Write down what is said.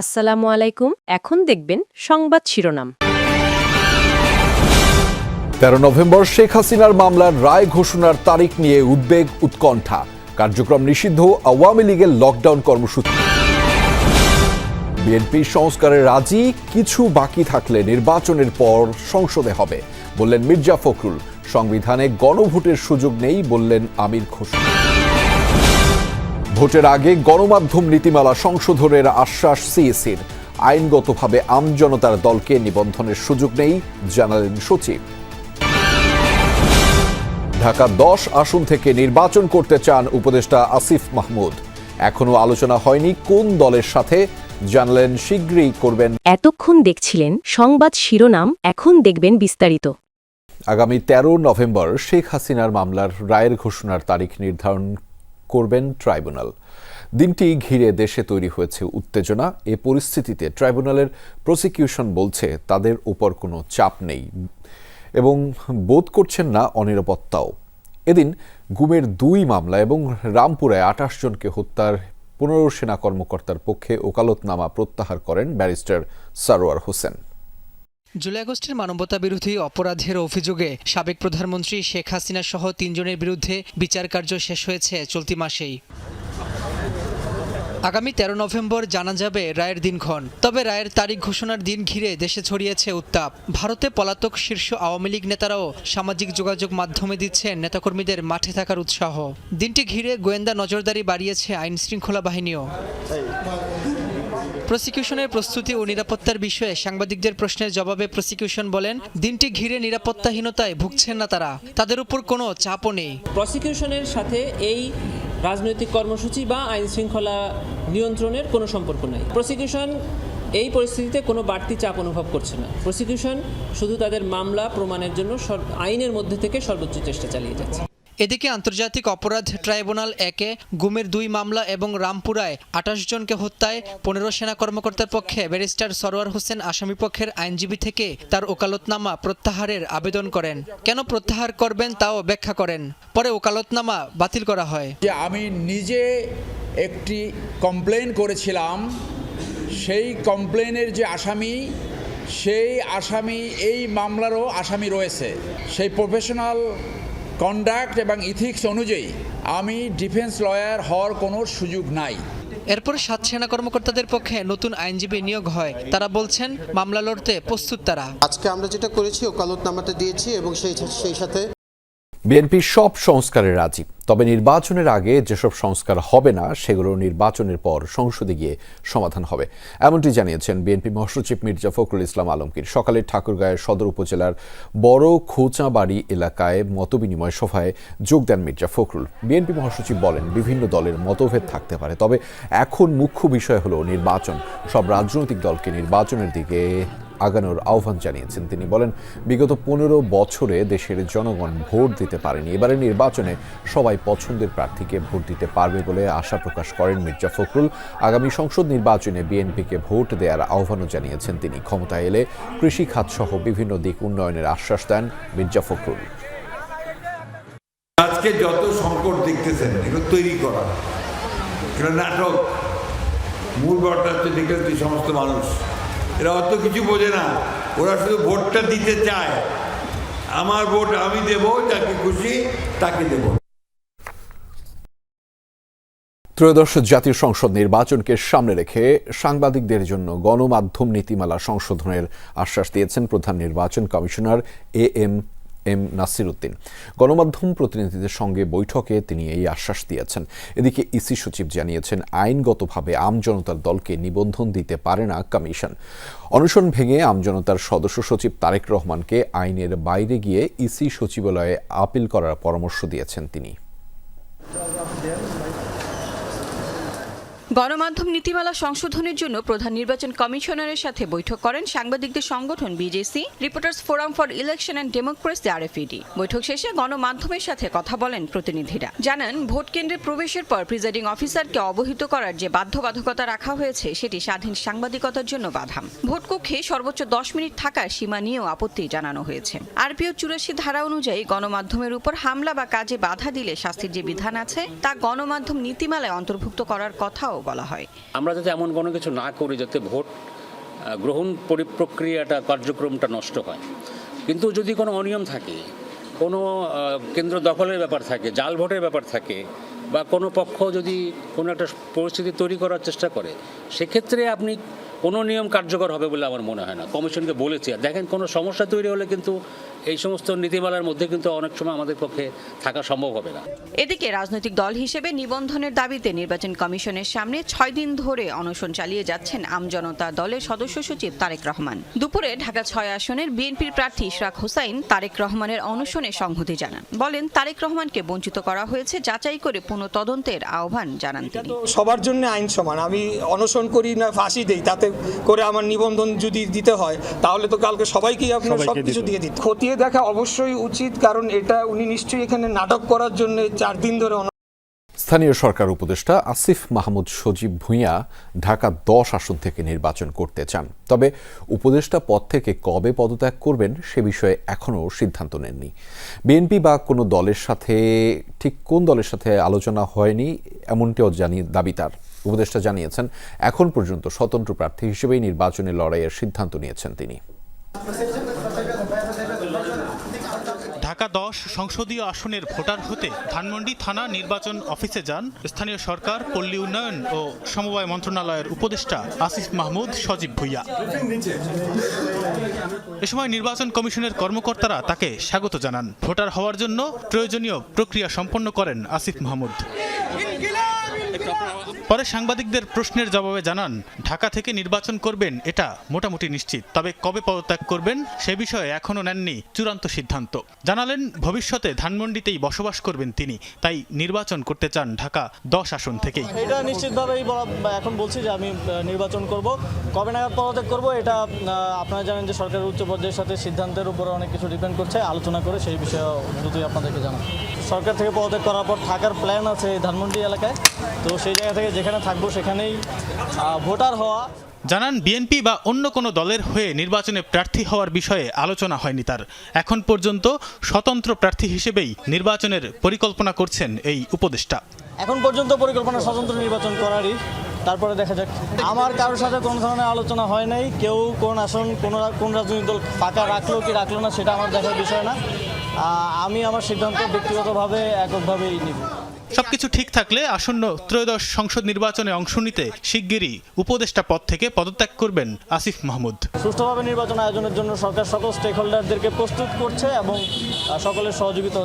আসসালামু আলাইকুম। এখন দেখবেন সংবাদ শিরোনাম। তেরো নভেম্বর শেখ হাসিনার মামলার রায় ঘোষণার তারিখ নিয়ে উদ্বেগ, উৎকণ্ঠা। কার্যক্রম নিষিদ্ধ, আওয়ামী লীগের লকডাউন কর্মসূচি। বিএনপি সংস্কারে রাজি, কিছু বাকি থাকলে নির্বাচনের পর সংসদে হবে, বললেন মির্জা ফখরুল। সংবিধানে গণভোটের সুযোগ নেই, বললেন আমির খসরু ভোটের আগে গণমাধ্যম নীতিমালা সংশোধনের আশ্বাস সিএসির। আইনগতভাবে আমজনতার দলকে নিবন্ধনের সুযোগ নেই জানালেন সচিব। ঢাকা দশ আসন থেকে নির্বাচন করতে চান উপদেষ্টা আসিফ মাহমুদ। এখনও আলোচনা হয়নি কোন দলের সাথে জানালেন শীঘ্রই করবেন। এতক্ষণ দেখছিলেন সংবাদ শিরোনাম এখন দেখবেন বিস্তারিত। আগামী তেরো নভেম্বর শেখ হাসিনার মামলার রায়ের ঘোষণার তারিখ নির্ধারণ করবেন ট্রাইব্যুনাল। দিনটি ঘিরে দেশে তৈরি হয়েছে উত্তেজনা। এ পরিস্থিতিতে ট্রাইব্যুনালের প্রসিকিউশন বলছে, তাদের উপর কোনো চাপ নেই এবং বোধ করছেন না অনিরাপত্তাও। এদিন গুমের দুই মামলা এবং রামপুরায় আঠাশ জনকে হত্যার পনেরো সেনা কর্মকর্তার পক্ষে ওকালতনামা প্রত্যাহার করেন ব্যারিস্টার সারোয়ার হোসেন। জুলাই আগস্টের মানবতা বিরোধী অপরাধের অভিযোগে সাবেক প্রধানমন্ত্রী শেখ হাসিনা সহ তিনজনের বিরুদ্ধে বিচার কার্য শেষ হয়েছে চলতি মাসেই। আগামী তেরো নভেম্বর জানা যাবে রায়ের দিনক্ষণ। তবে রায়ের তারিখ ঘোষণার দিন ঘিরে দেশে ছড়িয়েছে উত্তাপ। ভারতে পলাতক শীর্ষ আওয়ামী লীগ নেতারাও সামাজিক যোগাযোগ মাধ্যমে দিচ্ছেন নেতাকর্মীদের মাঠে থাকার উৎসাহ। দিনটি ঘিরে গোয়েন্দা নজরদারি বাড়িয়েছে আইন শৃঙ্খলা বাহিনীও। প্রসিকিউশনের প্রস্তুতি ও নিরাপত্তার বিষয়ে সাংবাদিকদের প্রশ্নের জবাবে প্রসিকিউশন বলেন, দিনটি ঘিরে নিরাপত্তাহীনতায় ভুগছেন না তারা। তাদের উপর কোনো চাপও নেই। প্রসিকিউশনের সাথে এই রাজনৈতিক কর্মসূচি বা আইন শৃঙ্খলা নিয়ন্ত্রণের কোনো সম্পর্ক নাই। প্রসিকিউশন এই পরিস্থিতিতে কোনো বাড়তি চাপ অনুভব করছে না। প্রসিকিউশন শুধু তাদের মামলা প্রমাণের জন্য আইনের মধ্যে থেকে সর্বোচ্চ চেষ্টা চালিয়ে যাচ্ছে। এদিকে আন্তর্জাতিক অপরাধ ট্রাইব্যুনাল একে গুমের দুই মামলা এবং রামপুরায় আঠাশ জনকে হত্যায় পনেরো সেনা কর্মকর্তার পক্ষে ব্যারিস্টার সরোয়ার হোসেন আসামি পক্ষের আইনজীবী থেকে তার ওকালতনামা প্রত্যাহারের আবেদন করেন। কেন প্রত্যাহার করবেন তাও ব্যাখ্যা করেন। পরে ওকালতনামা বাতিল করা হয়। যে আমি নিজে একটি কমপ্লেন করেছিলাম, সেই কমপ্লেনের যে আসামি, সেই আসামি, এই মামলারও আসামি রয়েছে। সেই প্রফেশনাল কন্ডাক্ট এবং ইথিক্স অনুযায়ী আমি ডিফেন্স লয়ার হওয়ার কোনো সুযোগ নাই। এরপর সাত সেনা কর্মকর্তাদের পক্ষে নতুন আইনজীবী নিয়োগ হয়। তারা বলছেন মামলা লড়তে প্রস্তুত তারা। আজকে আমরা যেটা করেছি ওকালতনামাটা দিয়েছি এবং সেই সেই সাথে বিএনপি সব সংস্কারে রাজি। তবে নির্বাচনের আগে যেসব সংস্কার হবে না, সেগুলো নির্বাচনের পর সংসদে গিয়ে সমাধান হবে। এমনটি জানিয়েছেন বিএনপি মহাসচিব মির্জা ফখরুল ইসলাম আলমগীর। সকালে ঠাকুরগাঁয়ের সদর উপজেলার বড় খোঁচাবাড়ি এলাকায় মতবিনিময় সভায় যোগ দেন মির্জা ফখরুল। বিএনপি মহাসচিব বলেন, বিভিন্ন দলের মতভেদ থাকতে পারে, তবে এখন মুখ্য বিষয় হলো নির্বাচন। সব রাজনৈতিক দলকে নির্বাচনের দিকে আগানোর আহ্বান জানিয়েছেন। তিনি বলেন, বিগত পনেরো বছরে দেশের জনগণ ভোট দিতে পারেনি। এবারে নির্বাচনে সবাই পছন্দের প্রার্থীকে ভোট দিতে পারবে বলে আশা প্রকাশ করেন মির্জা ফখরুল। আগামী সংসদ নির্বাচনে বিএনপিকে ভোট দেওয়ার আহ্বানও জানিয়েছেন তিনি। ক্ষমতায় এলে কৃষি খাত সহ বিভিন্ন দিক উন্নয়নের আশ্বাস দেন মির্জা ফখরুল। আজকে যত সংকট দেখতেছেন, এগুলো তৈরি করা। নাটক। মূল ব্যাপারটা হচ্ছে দেখলেন সমস্ত মানুষ। এরা অত কিছু বোঝে না। ওরা শুধু ভোটটা দিতে চায়। আমার ভোট আমি দেব, যাকে খুশি তাকে দেব। ত্রয়োদশ জাতীয় সংসদ নির্বাচনকে সামনে রেখে সাংবাদিকদের জন্য গণমাধ্যম নীতিমালা সংশোধনের আশ্বাস দিয়েছেন প্রধান নির্বাচন commissioner A M M Nasir Uddin গণমাধ্যম প্রতিনিধিদের সঙ্গে বৈঠকে তিনি এই আশ্বাস দিয়েছেন। এদিকে ইসি সচিব জানিয়েছেন, আইনগতভাবে আমজনতার দলকে নিবন্ধন দিতে পারে না কমিশন। অনশন ভেঙে আমজনতার সদস্য সচিব তারেক রহমানকে আইনের বাইরে গিয়ে ইসি সচিবালয়ে আপিল করার পরামর্শ দিয়েছেন তিনি। গণমাধ্যম নীতিমালা সংশোধনের জন্য প্রধান নির্বাচন কমিশনারের সাথে বৈঠক করেন সাংবাদিকদের সংগঠন BJC. Reporters forum for election and democracy, RFED. বৈঠক শেষে গণমাধ্যমের সাথে কথা বলেন প্রতিনিধিরা। জানান, ভোট কেন্দ্রে প্রবেশের পর প্রিজাইডিং অফিসারকে অবহিত করার যে বাধ্যবাধকতা রাখা হয়েছে, সেটি স্বাধীন সাংবাদিকতার জন্য বাধা। ভোট কক্ষে সর্বোচ্চ দশ মিনিট থাকার সীমা নিয়েও আপত্তি জানানো হয়েছে। আরপিও চুরাশি ধারা অনুযায়ী গণমাধ্যমের উপর হামলা বা কাজে বাধা দিলে শাস্তির যে বিধান আছে, তা গণমাধ্যম নীতিমালায় অন্তর্ভুক্ত করার কথাও বলা হয়। আমরা যাতে এমন কোনো কিছু না করি যাতে ভোট গ্রহণ পরি- প্রক্রিয়াটা কার্যক্রমটা নষ্ট হয়। কিন্তু যদি কোনো অনিয়ম থাকে, কোনো কেন্দ্র দখলের ব্যাপার থাকে, জাল ভোটের ব্যাপার থাকে, বা কোনো পক্ষ যদি কোনো একটা পরিস্থিতি তৈরি করার চেষ্টা করে, সেক্ষেত্রে আপনি কোনো নিয়ম কার্যকর হবে বলে আমার মনে হয় না। কমিশনকে বলেছি। আর দেখেন, কোনো সমস্যা তৈরি হলে কিন্তু এই সমস্ত নীতিমালার মধ্যে কিন্তু অনেক সময় আমাদের পক্ষে থাকা সম্ভব হবে না। এদিকে রাজনৈতিক দল হিসেবে নিবন্ধনের দাবিতে নির্বাচন কমিশনের সামনে ছয় দিন ধরে অনশন চালিয়ে যাচ্ছেন আমজনতা দলের সদস্য সচিব তারেক রহমান। দুপুরে ঢাকা ছয় আসনের বিএনপির প্রার্থী ইশরাক হোসাইন তারেক রহমানের অনশনে সংহতি জানান। বলেন তারেক রহমানকে বঞ্চিত করা হয়েছে যাচাই করে পুনঃ তদন্তের আহ্বান জানান তিনি। সবার জন্য আইন সমান। আমি অনশন করি না ফাঁসি দেই তাতে করে আমার নিবন্ধন যদি দিতে হয় তাহলে তো কালকে সবাইকেই আপনার সব কিছু দিয়ে দিতে খতিয়ে দেখা অবশ্যই উচিত, কারণ এটা উনি নিশ্চয়ই এখানে নাটক করার জন্য চার দিন ধরে স্থানীয় সরকার উপদেষ্টা আসিফ মাহমুদ সজীব ভূঁইয়া ঢাকা দশ আসন থেকে নির্বাচন করতে চান। তবে উপদেষ্টা পদ থেকে কবে পদত্যাগ করবেন সে বিষয়ে এখনও সিদ্ধান্ত নেননি। বিএনপি বা কোনো দলের সাথে, ঠিক কোন দলের সাথে আলোচনা হয়নি, এমনটিও জানিয়ে দাবি তার। উপদেষ্টা জানিয়েছেন, এখন পর্যন্ত স্বতন্ত্র প্রার্থী হিসেবেই নির্বাচনে লড়াইয়ের সিদ্ধান্ত নিয়েছেন তিনি। ঢাকা দশ সংসদীয় আসনের ভোটার হতে ধানমন্ডি থানা নির্বাচন অফিসে যান। স্থানীয় সরকার, পল্লী উন্নয়ন ও সমবায় মন্ত্রণালয়ের উপদেষ্টা আসিফ মাহমুদ, সজীব ভুইয়া। এ সময় নির্বাচন কমিশনের কর্মকর্তারা তাকে স্বাগত জানান। ভোটার হওয়ার জন্য প্রয়োজনীয় প্রক্রিয়া সম্পন্ন করেন আসিফ মাহমুদ। পরে সাংবাদিকদের প্রশ্নের জবাবে জানান, ঢাকা থেকে নির্বাচন করবেন এটা মোটামুটি নিশ্চিত। তবে কবে পদত্যাগ করবেন সে বিষয়ে এখনও নেননি চূড়ান্ত সিদ্ধান্ত। জানালেন, ভবিষ্যতে ধানমন্ডিতেই বসবাস করবেন তিনি। তাই নির্বাচন করতে চান ঢাকা দশ আসন থেকেই। এটা নিশ্চিতভাবেই এখন বলছি যে আমি নির্বাচন করব। কবে নাগাদ পদত্যাগ করব এটা আপনারা জানেন যে সরকারের উচ্চ পর্যায়ের সাথে সিদ্ধান্তের উপরে অনেক কিছু ডিপেন্ড করছে। আলোচনা করে সেই বিষয়ে দ্রুতই আপনাদেরকে জানাব। সরকার থেকে পদত্যাগ করার পর থাকার প্ল্যান আছে ধানমন্ডি এলাকায়। তো সেই জায়গা থেকে যেখানে থাকব সেখানেই ভোটার হওয়া। জানান বিএনপি বা অন্য কোনো দলের হয়ে নির্বাচনে প্রার্থী হওয়ার বিষয়ে আলোচনা হয়নি তার। এখন পর্যন্ত স্বতন্ত্র প্রার্থী হিসেবেই নির্বাচনের পরিকল্পনা করছেন এই উপদেষ্টা। এখন পর্যন্ত পরিকল্পনা স্বতন্ত্র নির্বাচন করারই। তারপরে দেখা যাক। আমার কারোর সাথে কোনো ধরনের আলোচনা হয় নাই। কেউ কোন আসন কোন কোন রাজনৈতিক দল ফাঁকা রাখল কি রাখল না সেটা আমার দেখার বিষয় না। আমি আমার সিদ্ধান্ত ব্যক্তিগতভাবে এককভাবেই নিব। সবকিছু ঠিক থাকলে আসন্ন ত্রয়োদশ সংসদ নির্বাচনে অংশ নিতে শিগগিরই উপদেষ্টা পদ থেকে পদত্যাগ করবেন আসিফ মাহমুদ। সুষ্ঠুভাবে নির্বাচন আয়োজনের জন্য সরকার সকল স্টেক হোল্ডারদেরকে প্রস্তুত করছে এবং সকলের সহযোগিতা